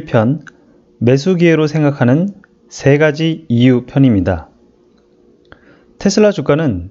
1편 매수 기회로 생각하는 세 가지 이유 편입니다. 테슬라 주가는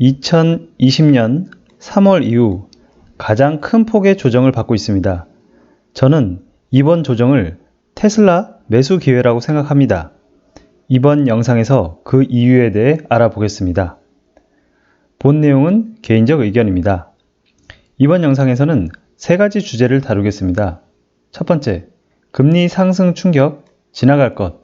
2020년 3월 이후 가장 큰 폭의 조정을 받고 있습니다. 저는 이번 조정을 테슬라 매수 기회라고 생각합니다. 이번 영상에서 그 이유에 대해 알아보겠습니다. 본 내용은 개인적 의견입니다. 이번 영상에서는 세 가지 주제를 다루겠습니다. 첫 번째, 금리 상승 충격 지나갈 것.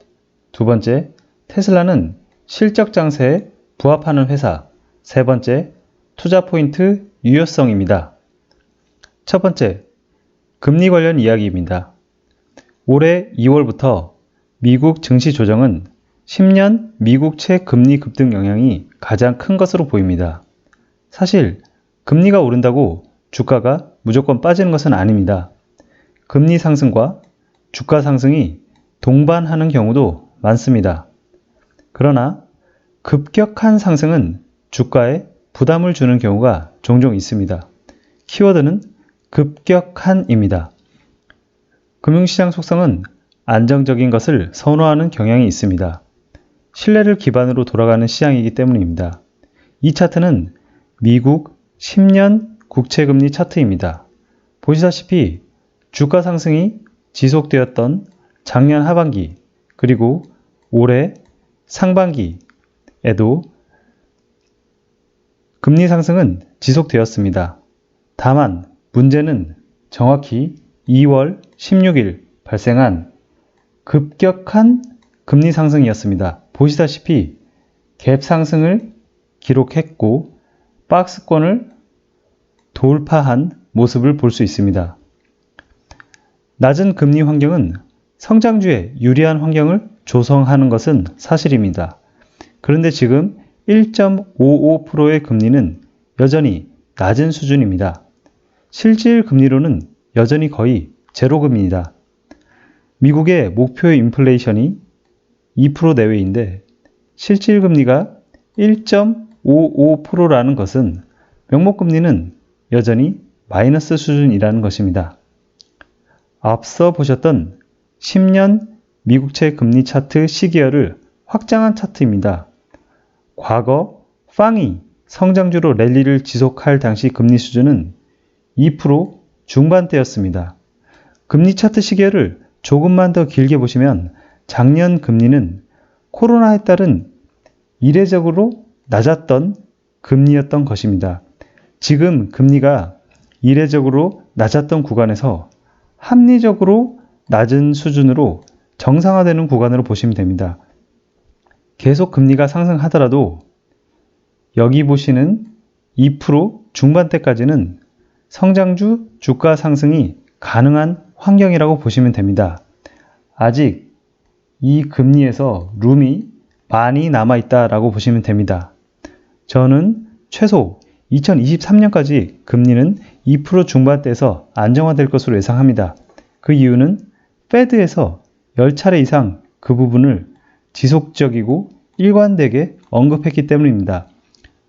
두 번째, 테슬라는 실적 장세에 부합하는 회사. 세 번째, 투자 포인트 유효성입니다. 첫 번째, 금리 관련 이야기입니다. 올해 2월부터 미국 증시 조정은 10년 미국채 금리 급등 영향이 가장 큰 것으로 보입니다. 사실 금리가 오른다고 주가가 무조건 빠지는 것은 아닙니다. 금리 상승과 주가 상승이 동반하는 경우도 많습니다. 그러나 급격한 상승은 주가에 부담을 주는 경우가 종종 있습니다. 키워드는 급격한입니다. 금융시장 속성은 안정적인 것을 선호하는 경향이 있습니다. 신뢰를 기반으로 돌아가는 시장이기 때문입니다. 이 차트는 미국 10년 국채금리 차트입니다. 보시다시피 주가 상승이 지속되었던 작년 하반기 그리고 올해 상반기에도 금리 상승은 지속되었습니다. 다만 문제는 정확히 2월 16일 발생한 급격한 금리 상승이었습니다. 보시다시피 갭 상승을 기록했고 박스권을 돌파한 모습을 볼 수 있습니다. 낮은 금리 환경은 성장주에 유리한 환경을 조성하는 것은 사실입니다. 그런데 지금 1.55%의 금리는 여전히 낮은 수준입니다. 실질 금리로는 여전히 거의 제로금리입니다. 미국의 목표 인플레이션이 2% 내외인데 실질 금리가 1.55%라는 것은 명목금리는 여전히 마이너스 수준이라는 것입니다. 앞서 보셨던 10년 미국채 금리 차트 시기열을 확장한 차트입니다. 과거 빵이 성장주로 랠리를 지속할 당시 금리 수준은 2% 중반대였습니다. 금리 차트 시계를 조금만 더 길게 보시면 작년 금리는 코로나에 따른 이례적으로 낮았던 금리였던 것입니다. 지금 금리가 이례적으로 낮았던 구간에서 합리적으로 낮은 수준으로 정상화되는 구간으로 보시면 됩니다. 계속 금리가 상승하더라도 여기 보시는 2% 중반대까지는 성장주 주가 상승이 가능한 환경이라고 보시면 됩니다. 아직 이 금리에서 룸이 많이 남아있다라고 보시면 됩니다. 저는 최소 2023년까지 금리는 2% 중반대에서 안정화될 것으로 예상합니다. 그 이유는 페드에서 10차례 이상 그 부분을 지속적이고 일관되게 언급했기 때문입니다.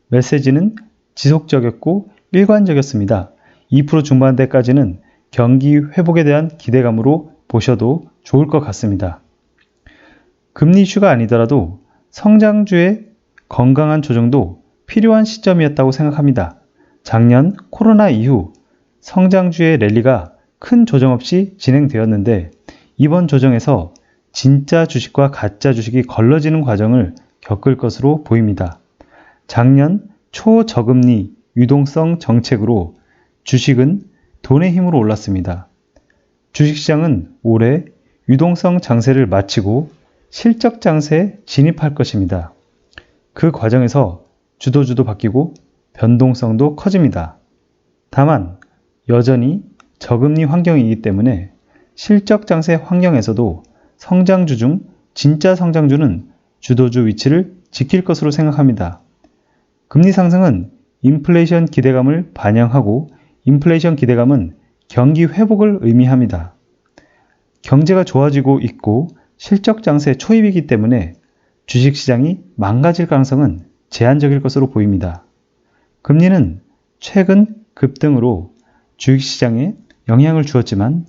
메시지는 지속적이었고 일관적이었습니다. 2% 중반대까지는 경기 회복에 대한 기대감으로 보셔도 좋을 것 같습니다. 금리 이슈가 아니더라도 성장주의 건강한 조정도 필요한 시점이었다고 생각합니다. 작년 코로나 이후 성장주의 랠리가 큰 조정 없이 진행되었는데 이번 조정에서 진짜 주식과 가짜 주식이 걸러지는 과정을 겪을 것으로 보입니다. 작년 초저금리 유동성 정책으로 주식은 돈의 힘으로 올랐습니다. 주식시장은 올해 유동성 장세를 마치고 실적 장세에 진입할 것입니다. 그 과정에서 주도주도 바뀌고 변동성도 커집니다. 다만 여전히 저금리 환경이기 때문에 실적 장세 환경에서도 성장주 중 진짜 성장주는 주도주 위치를 지킬 것으로 생각합니다. 금리 상승은 인플레이션 기대감을 반영하고 인플레이션 기대감은 경기 회복을 의미합니다. 경제가 좋아지고 있고 실적 장세 초입이기 때문에 주식시장이 망가질 가능성은 제한적일 것으로 보입니다. 금리는 최근 급등으로 주식시장에 영향을 주었지만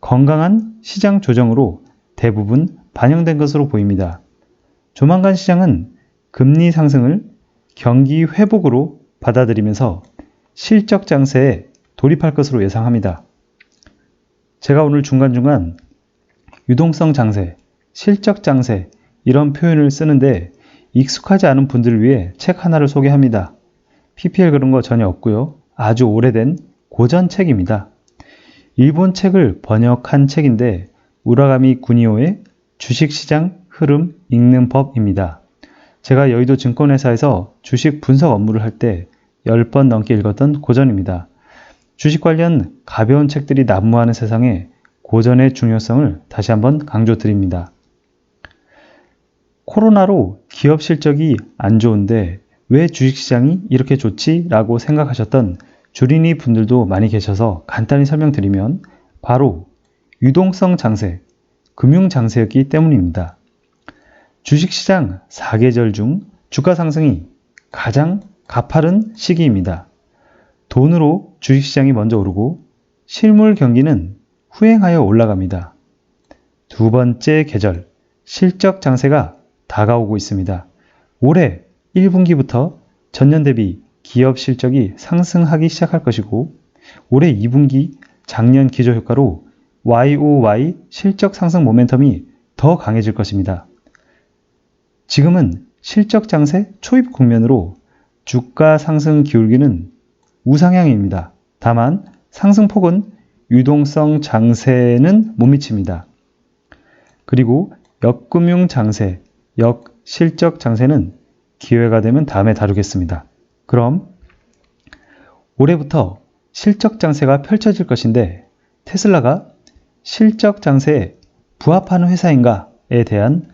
건강한 시장 조정으로 대부분 반영된 것으로 보입니다. 조만간 시장은 금리 상승을 경기 회복으로 받아들이면서 실적 장세에 돌입할 것으로 예상합니다. 제가 오늘 중간중간 유동성 장세, 실적 장세 이런 표현을 쓰는데 익숙하지 않은 분들을 위해 책 하나를 소개합니다. PPL 그런 거 전혀 없고요. 아주 오래된 고전 책입니다. 일본 책을 번역한 책인데 우라가미 구니오의 주식시장 흐름 읽는 법입니다. 제가 여의도 증권회사에서 주식 분석 업무를 할 때 10번 넘게 읽었던 고전입니다. 주식 관련 가벼운 책들이 난무하는 세상에 고전의 중요성을 다시 한번 강조드립니다. 코로나로 기업 실적이 안 좋은데 왜 주식시장이 이렇게 좋지? 라고 생각하셨던 주린이 분들도 많이 계셔서 간단히 설명드리면 바로 유동성 장세, 금융 장세였기 때문입니다. 주식시장 4계절 중 주가 상승이 가장 가파른 시기입니다. 돈으로 주식시장이 먼저 오르고 실물 경기는 후행하여 올라갑니다. 두 번째 계절, 실적 장세가 다가오고 있습니다. 올해 1분기부터 전년 대비 기업 실적이 상승하기 시작할 것이고 올해 2분기 작년 기조 효과로 YOY 실적 상승 모멘텀이 더 강해질 것입니다. 지금은 실적 장세 초입 국면으로 주가 상승 기울기는 우상향입니다. 다만 상승폭은 유동성 장세는 못 미칩니다. 그리고 역금융 장세, 역 실적 장세는 기회가 되면 다음에 다루겠습니다. 그럼 올해부터 실적 장세가 펼쳐질 것인데 테슬라가 실적 장세에 부합하는 회사인가에 대한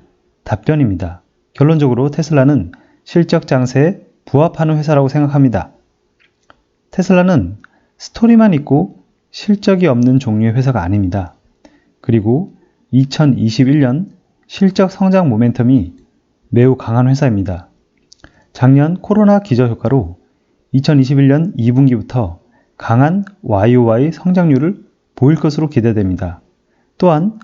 답변입니다. 결론적으로 테슬라는 실적 장세에 부합하는 회사라고 생각합니다. 테슬라는 스토리만 있고 실적이 없는 종류의 회사가 아닙니다. 그리고 2021년 실적 성장 모멘텀이 매우 강한 회사입니다. 작년 코로나 기저 효과로 2021년 2분기부터 강한 YOY 성장률을 보일 것으로 기대됩니다. 또한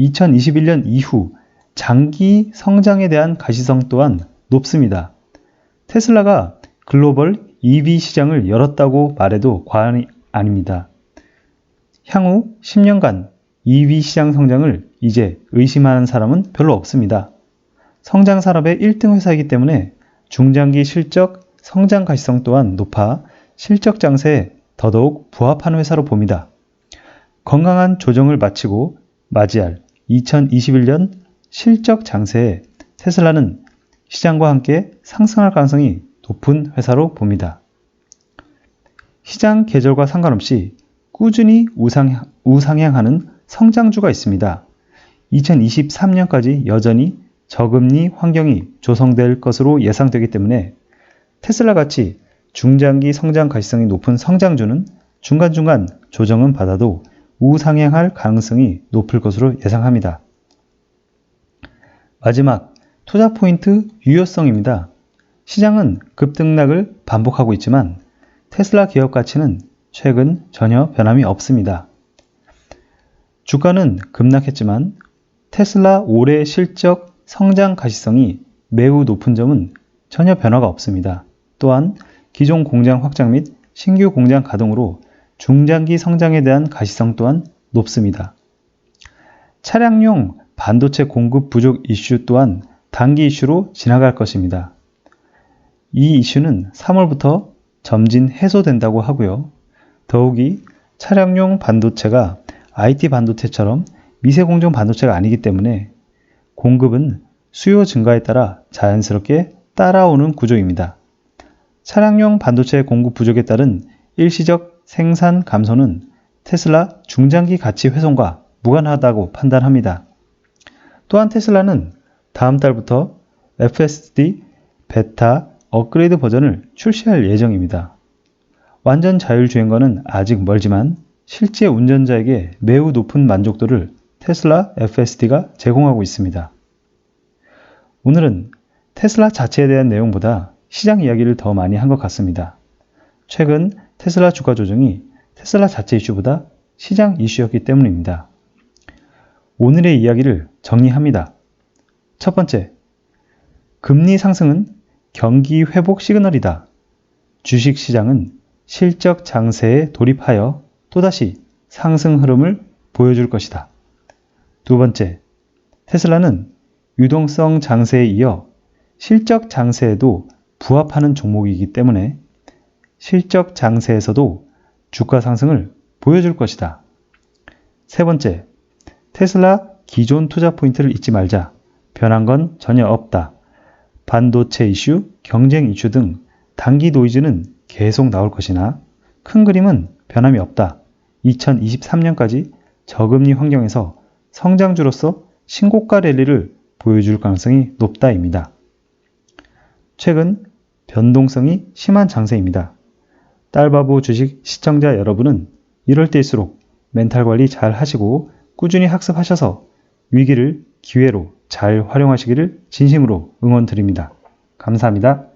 2021년 이후 장기 성장에 대한 가시성 또한 높습니다. 테슬라가 글로벌 EV 시장을 열었다고 말해도 과언이 아닙니다. 향후 10년간 EV 시장 성장을 이제 의심하는 사람은 별로 없습니다. 성장 산업의 1등 회사이기 때문에 중장기 실적 성장 가시성 또한 높아 실적 장세에 더더욱 부합하는 회사로 봅니다. 건강한 조정을 마치고 맞이할 2021년 실적 장세에 테슬라는 시장과 함께 상승할 가능성이 높은 회사로 봅니다. 시장 계절과 상관없이 꾸준히 우상, 우상향하는 성장주가 있습니다. 2023년까지 여전히 저금리 환경이 조성될 것으로 예상되기 때문에 테슬라 같이 중장기 성장 가시성이 높은 성장주는 중간중간 조정은 받아도 우상향할 가능성이 높을 것으로 예상합니다. 마지막 투자 포인트 유효성입니다. 시장은 급등락을 반복하고 있지만 테슬라 기업 가치는 최근 전혀 변함이 없습니다. 주가는 급락했지만 테슬라 올해 실적 성장 가시성이 매우 높은 점은 전혀 변화가 없습니다. 또한 기존 공장 확장 및 신규 공장 가동으로 중장기 성장에 대한 가시성 또한 높습니다. 차량용 반도체 공급 부족 이슈 또한 단기 이슈로 지나갈 것입니다. 이 이슈는 3월부터 점진 해소된다고 하고요. 더욱이 차량용 반도체가 IT 반도체처럼 미세공정 반도체가 아니기 때문에 공급은 수요 증가에 따라 자연스럽게 따라오는 구조입니다. 차량용 반도체 공급 부족에 따른 일시적 생산 감소는 테슬라 중장기 가치 훼손과 무관하다고 판단합니다. 또한 테슬라는 다음 달부터 FSD 베타 업그레이드 버전을 출시할 예정입니다. 완전 자율주행과는 아직 멀지만 실제 운전자에게 매우 높은 만족도를 테슬라 FSD가 제공하고 있습니다. 오늘은 테슬라 자체에 대한 내용보다 시장 이야기를 더 많이 한 것 같습니다. 최근 테슬라 주가 조정이 테슬라 자체 이슈보다 시장 이슈였기 때문입니다. 오늘의 이야기를 정리합니다. 첫 번째, 금리 상승은 경기 회복 시그널이다. 주식 시장은 실적 장세에 돌입하여 또다시 상승 흐름을 보여줄 것이다. 두 번째, 테슬라는 유동성 장세에 이어 실적 장세에도 부합하는 종목이기 때문에 실적 장세에서도 주가 상승을 보여줄 것이다. 세 번째, 테슬라 기존 투자 포인트를 잊지 말자. 변한 건 전혀 없다. 반도체 이슈, 경쟁 이슈 등 단기 노이즈는 계속 나올 것이나 큰 그림은 변함이 없다. 2023년까지 저금리 환경에서 성장주로서 신고가 랠리를 보여줄 가능성이 높다입니다. 최근 변동성이 심한 장세입니다. 딸바보 주식 시청자 여러분은 이럴 때일수록 멘탈 관리 잘 하시고 꾸준히 학습하셔서 위기를 기회로 잘 활용하시기를 진심으로 응원드립니다. 감사합니다.